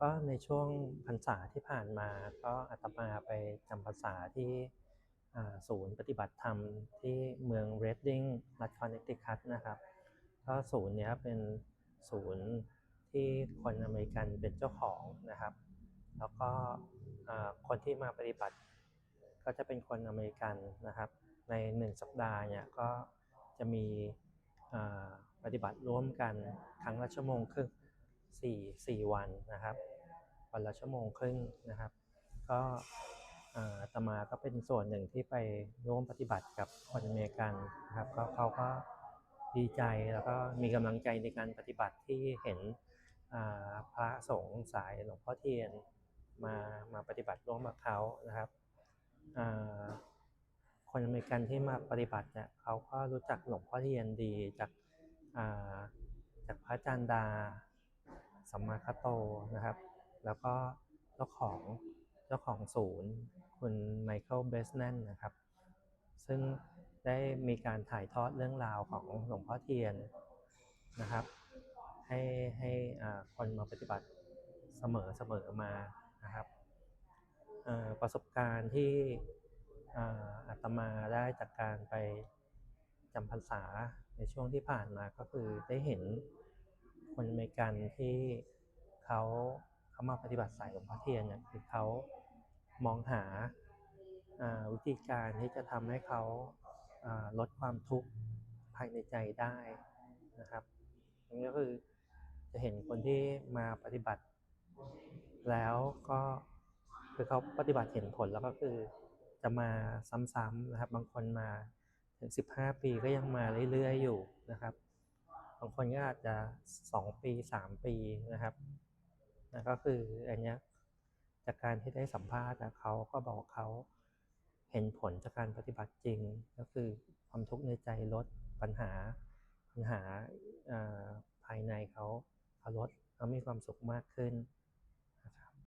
ก็ในช่วงพรรษาที่ผ่านมาก็อาตมาไปจำพรรษาที่ศูนย์ปฏิบัติธรรมที่เมืองเรดดิ้งรัฐคอนเนตทิคัตนะครับก็ศูนย์นี้เป็นศูนย์ที่คนอเมริกันเป็นเจ้าของนะครับ แล้วก็คนที่มาปฏิบัติ ก็จะเป็นคนอเมริกันนะครับ ในหนึ่งสัปดาห์เนี่ยก็จะมีปฏิบัติร่วมกันครั้งละชั่วโมงครึ่ง สี่สี่วันนะครับวันละชั่วโมงครึ่งนะครับ ก็อาตมาก็เป็นส่วนหนึ่งที่ไปร่วมปฏิบัติกับคนอเมริกันนะครับก็เขาก็ดีใจแล้วก็มีกำลังใจในการปฏิบัติที่เห็นพระสงฆ์สายหลวงพ่อเทียนมามาปฏิบัติร่วมกับเขานะครับคนอเมริกันที่มาปฏิบัติเนี่ยเขาก็รู้จักหลวงพ่อเทียนดีจากจากพระอาจารย์ดา สัมมาคโตนะครับ แล้วก็เจ้าของเจ้าของศูนย์ คุณไมเคิลเบสแนนนะครับ ซึ่งได้มีการถ่ายทอดเรื่องราวของหลวงพ่อเทียนนะครับ ให้ให้คนมาปฏิบัติเสมอเสมอมานะครับประสบการณ์ที่อาตมาได้จากการไปจำพรรษาในช่วงที่ผ่านมาก็คือได้เห็น คนอเมริกันที่เขาเขามาปฏิบัติสายหลวงพ่อเทียนเนี่ยคือเขามองหาวิธีการที่จะทำให้เขาลดความทุกข์ภายในใจได้นะครับนนี้ก็คือจะเห็นคนที่มาปฏิบัติ แล้วก็คือเขาปฏิบัติเห็นผลแล้วก็คือจะมาซ้ำๆนะครับ บางคนมาถึง 15 ปีก็ยังมาเรื่อยๆอยู่นะครับ คนก็อาจจะ 2 ปี 3 ปีนะครับนะก็คืออันนี้จากการที่ได้สัมภาษณ์อะเขาก็บอกเขาเห็นผลจากการปฏิบัติจริง ก็คือความทุกข์ในใจลดปัญหาปัญหาภายในเขาเขาลดเขามีความสุขมากขึ้น